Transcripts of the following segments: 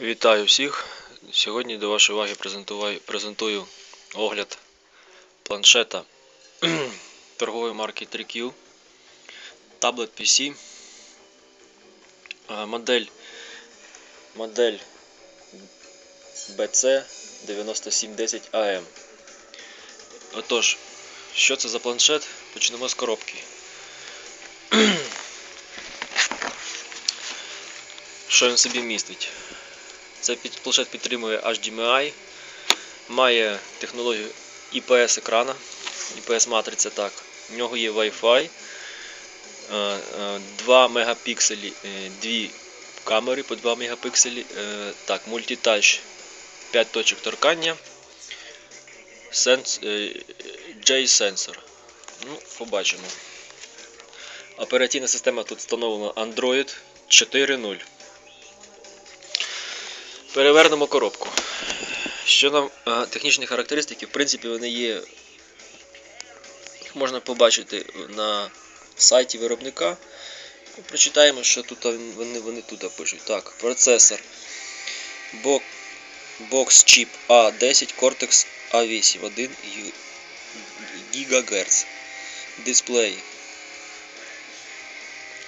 Вітаю всіх! Сьогодні до вашої уваги презентуваю, презентую огляд планшета торгової марки 3Q Tablet PC. Модель, модель BC9710AM. Отож, що це за планшет? Почнемо з коробки. Що він собі містить? Цей планшет підтримує HDMI, має технологію IPS екрана, IPS матриця так. В нього є Wi-Fi, е, е, 2 мегапікселі, е, дві камери по 2 мегапікселі, е, так, мультитач 5 точок торкання, е, J-сенсор. Ну, побачимо. Операційна система тут встановлена Android 4.0. Перевернемо коробку. Що нам е, технічні характеристики, в принципі, вони є. Їх можна побачити на сайті виробника. Прочитаємо, що тут вони, вони тут пишуть. Так, процесор Bo- Box Chip A10 Cortex A8 1 ГГц. Дисплей.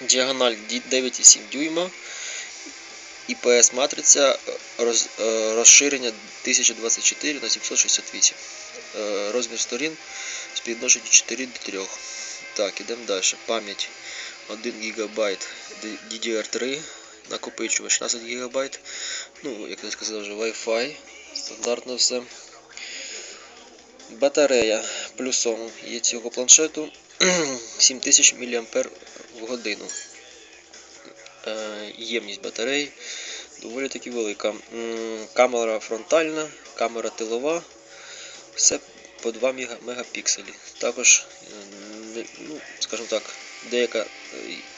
Діагональ 9,7 дюйма. IPS матриця роз, е, розширення 1024 на 768. Е, Розмір сторін співвідношення 4 до 3. Так, ідемо далі. Пам'ять 1 ГБ DDR3, накопичувач 16 ГБ. Ну, як я сказав вже, Wi-Fi. Стандартно все. Батарея плюсом є цього планшету 7000 мАч в годину. Е, ємність батареї доволі таки велика. Камера фронтальна, камера тилова, все по 2 мега- мегапікселі. Також, е, ну, скажімо так, деяка е,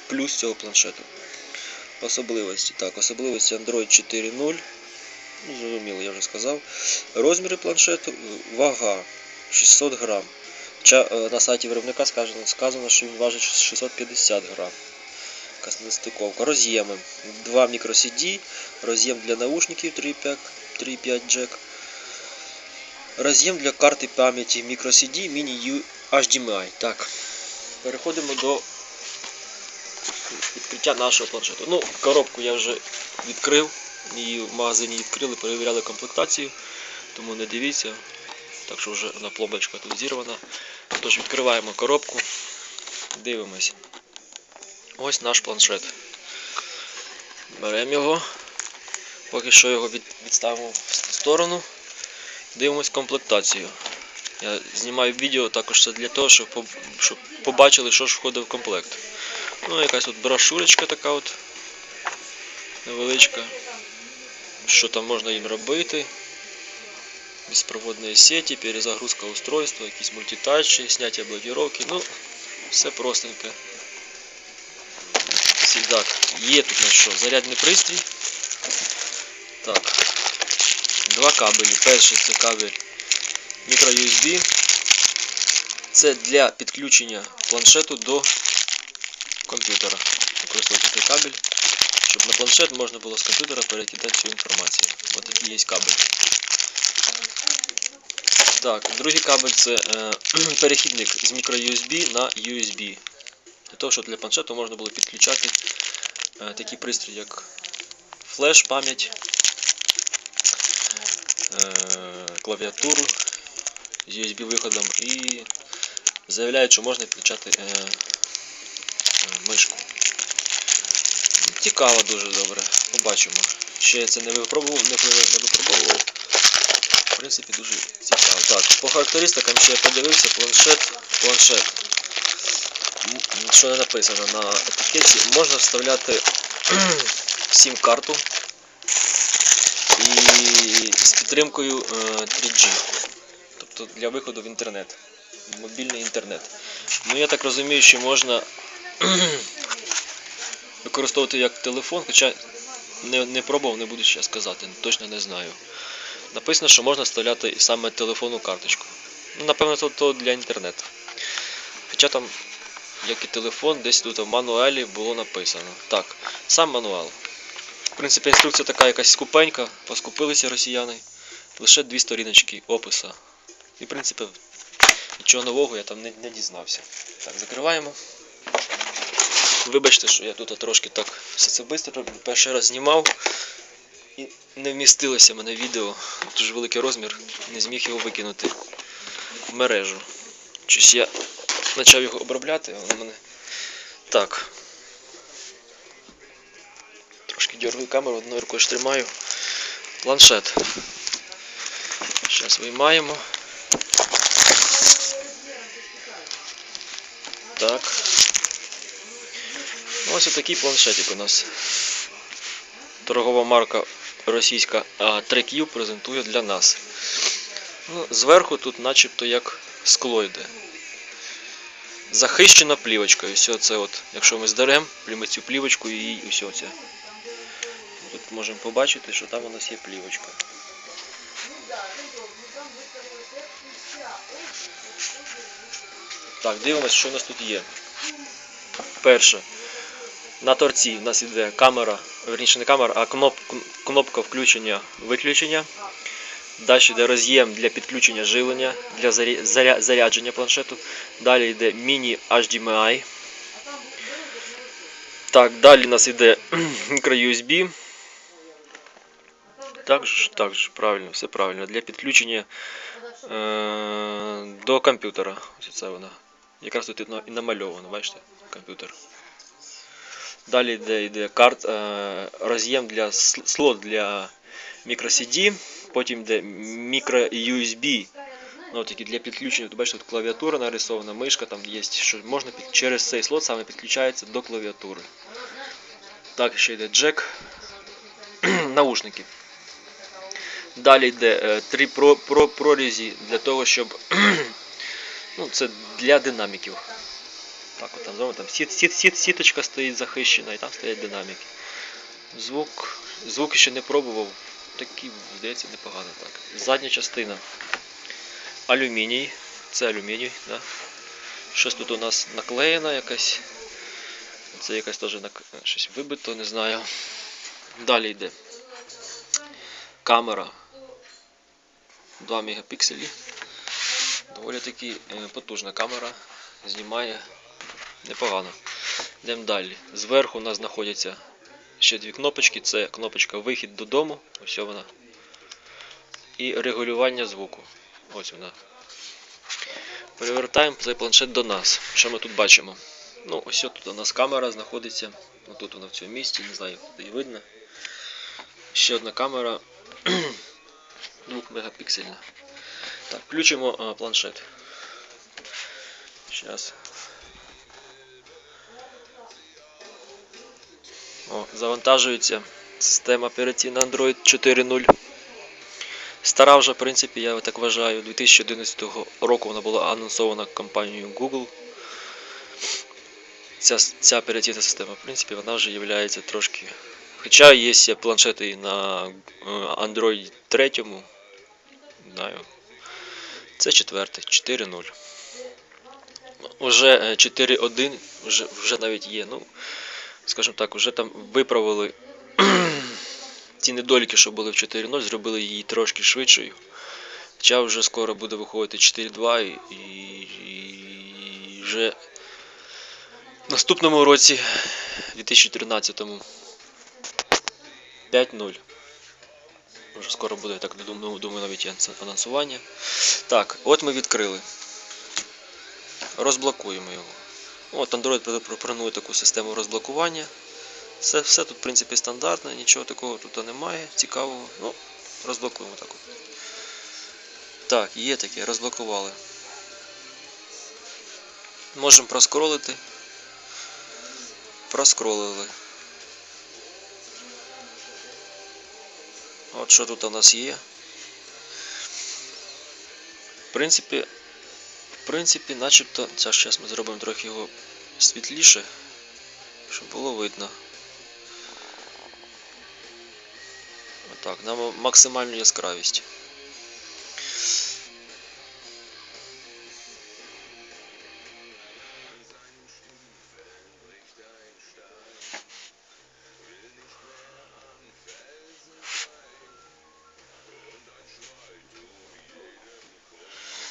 плюс цього планшету. Особливості. Так, особливості Android 4.0. Ну, зрозуміло, я вже сказав. Розміри планшету, вага 600 грам. На сайті виробника сказано, що він важить 650 грам якась нестиковка. Роз'єми. Два microCD, роз'єм для наушників 3.5 3.5 джек. Роз'єм для карти пам'яті microCD Mini HDMI. Так. Переходимо до відкриття нашого планшету. Ну, коробку я вже відкрив. Її в магазині відкрили, перевіряли комплектацію, тому не дивіться. Так що вже на пломбочка тут зірвана. Тож відкриваємо коробку, дивимося. Ось наш планшет. Беремо його. Поки що його відставимо в сторону. Дивимось комплектацію. Я знімаю відео також це для того, щоб, побачили, що ж входить в комплект. Ну, якась от брошурочка така от невеличка. Що там можна їм робити. Беспроводные сети, перезагрузка устройства, якісь мультитачі, зняття блокировки. Ну, все простенько. Так, є тут на що? Зарядний пристрій. Так. Два кабелі. Перший це кабель microUSB. Це для підключення планшету до комп'ютера. Використовуйте цей кабель, щоб на планшет можна було з комп'ютера перекидати цю інформацію. Ось такий є кабель. Так, другий кабель це е, перехідник з microUSB на USB. Того, щоб для планшету можна було підключати е, такі пристрої, як флеш, пам'ять, е, клавіатуру з USB виходом і заявляють, що можна підключати е, мишку. Цікаво дуже добре. Побачимо. Ще я це не випробував, не, випробовував. В принципі, дуже цікаво. Так, по характеристикам ще я подивився, планшет, планшет що не написано на етикетці, можна вставляти сім-карту і з підтримкою е, 3G, тобто для виходу в інтернет, в мобільний інтернет. Ну я так розумію, що можна використовувати як телефон, хоча не, не пробував, не буду ще сказати, точно не знаю. Написано, що можна вставляти саме телефонну карточку. Ну, напевно, то, то для інтернету. Хоча там як і телефон, десь тут в мануалі було написано. Так, сам мануал. В принципі, інструкція така якась скупенька, поскупилися росіяни. Лише дві сторіночки описа. І, в принципі, нічого нового я там не, не дізнався. Так, закриваємо. Вибачте, що я тут трошки так все це швидко перший раз знімав. І не вмістилося в мене відео. Дуже великий розмір, не зміг його викинути в мережу. Щось я почав його обробляти, а воно мене. Так. Трошки дергаю камеру, одною рукою ж тримаю. Планшет. Зараз виймаємо. Так. Ну, Ось такий планшетик у нас. Торгова марка російська а, TrekU презентує для нас. Ну, зверху тут начебто як скло йде. Захищено плівочкою. Все це от, якщо ми здеремо, плімо цю плівочку і все це. Тут можемо побачити, що там у нас є плівочка. Так, дивимось, що у нас тут є. Перше. На торці у нас іде камера, верніше не камера, а кноп, кнопка включення-виключення. Далі йде роз'єм для підключення живлення, для заря- заря- зарядження планшету. Далі йде міні HDMI. Так, далі у нас йде мікро-USB. Також, також правильно, все правильно. Для підключення е- до комп'ютера. Ось це вона. Якраз тут і намальовано, бачите, комп'ютер. Далі йде, йде карт, е, роз'єм для слот для microCD, потім йде micro-USB. Ну, такі для підключення, бачите, тут клавіатура нарисована, мишка там є, що можна під, через цей слот саме підключається до клавіатури. Так, ще йде джек, наушники. Далі йде е, три про, про, прорізі для того, щоб. ну, це для динаміків. Так, от там, знову там сіт, сіт, сіт, сіточка стоїть захищена і там стоять динаміки. Звук. Звук ще не пробував. Такий, здається, непогано так. Задня частина. Алюміній. Це алюміній, да? Щось тут у нас наклеєно якась. Це якась теж щось вибито, не знаю. Далі йде. Камера. 2 мегапікселі. Доволі таки е, потужна камера. Знімає непогано. Йдемо далі. Зверху у нас знаходяться ще дві кнопочки. Це кнопочка вихід додому. Ось вона. І регулювання звуку. Ось вона. Перевертаємо цей планшет до нас. Що ми тут бачимо? Ну, ось тут у нас камера знаходиться. Тут вона в цьому місці, не знаю, як її видно. Ще одна камера 2 мегапіксельна. Так, включимо планшет. Сейчас. О, завантажується система операційна Android 4.0. Стара вже, в принципі, я так вважаю, 2011 року вона була анонсована компанією Google. Ця, ця операційна система, в принципі, вона вже є трошки. Хоча є планшети на е, Android 3, не знаю. Це четвертий, 4.0. Уже е, 4.1, вже, вже навіть є. Ну, скажімо так, вже там виправили ті недоліки, що були в 4.0, зробили її трошки швидшою. Хоча вже скоро буде виходити 4.2 і, і, і вже в наступному році, 2013-му, 5.0. Вже скоро буде, так думаю, думаю, навіть і анонсування. Так, от ми відкрили. Розблокуємо його. От Android пропонує таку систему розблокування. Все, все тут, в принципі, стандартне, нічого такого тут немає, цікавого. Ну, розблокуємо так. Так, є таке, розблокували. Можемо проскролити. Проскролили. От що тут у нас є. В принципі, принципі, начебто... Зараз ми зробимо трохи його світліше, щоб було видно. Отак, нам максимальну яскравість.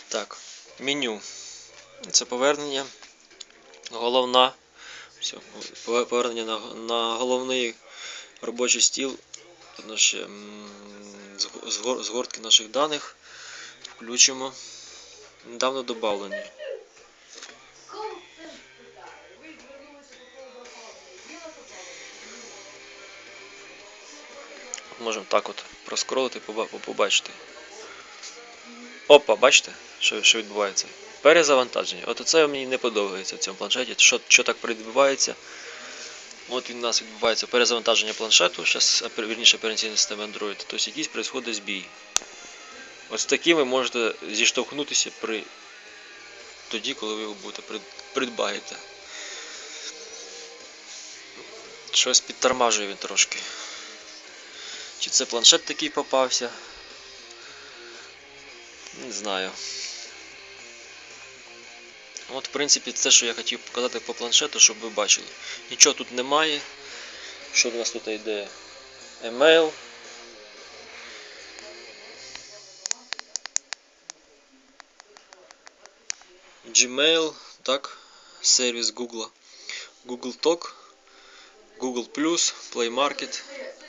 Так меню. Це повернення. Головна. Все, повернення на, на головний робочий стіл. Наші згортки наших даних. Включимо. Недавно додавлені. Можемо так от проскролити, поба- побачити. Опа, бачите, що, що відбувається? Перезавантаження. От це мені не подобається в цьому планшеті. Що, що так відбувається? От у нас відбувається перезавантаження планшету, зараз вірніше операційної системи Android, тобто якийсь відбувається збій. З таким ви можете зіштовхнутися при тоді, коли ви його будете придбаєте. Щось підтормажує він трошки. Чи це планшет такий попався? Не знаю. От, в принципі, це, що я хотів показати по планшету, щоб ви бачили. Нічого тут немає. Що у нас тут йде? Email. Gmail, так, сервіс Google. Google Talk, Google Play Market.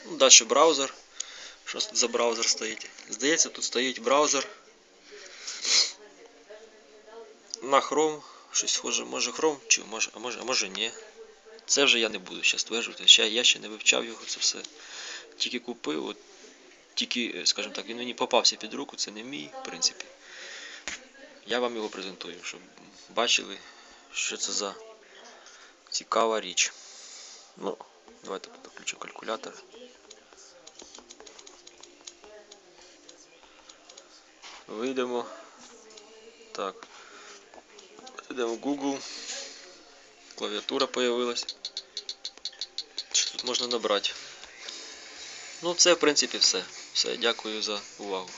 Ну, далі браузер. Що тут за браузер стоїть? Здається, тут стоїть браузер на Chrome. Щось схоже, може Chrome, чи може, а може, а може ні. Це вже я не буду ще стверджувати. Ще, я ще не вивчав його, це все. Тільки купив, от, тільки, е, скажімо так, він мені попався під руку, це не мій, в принципі. Я вам його презентую, щоб бачили, що це за цікава річ. Ну, давайте підключу калькулятор. Вийдемо. Так. Йдемо в Google. Клавіатура появилась. Що тут можна набрати? Ну, це в принципі все. Все, дякую за увагу.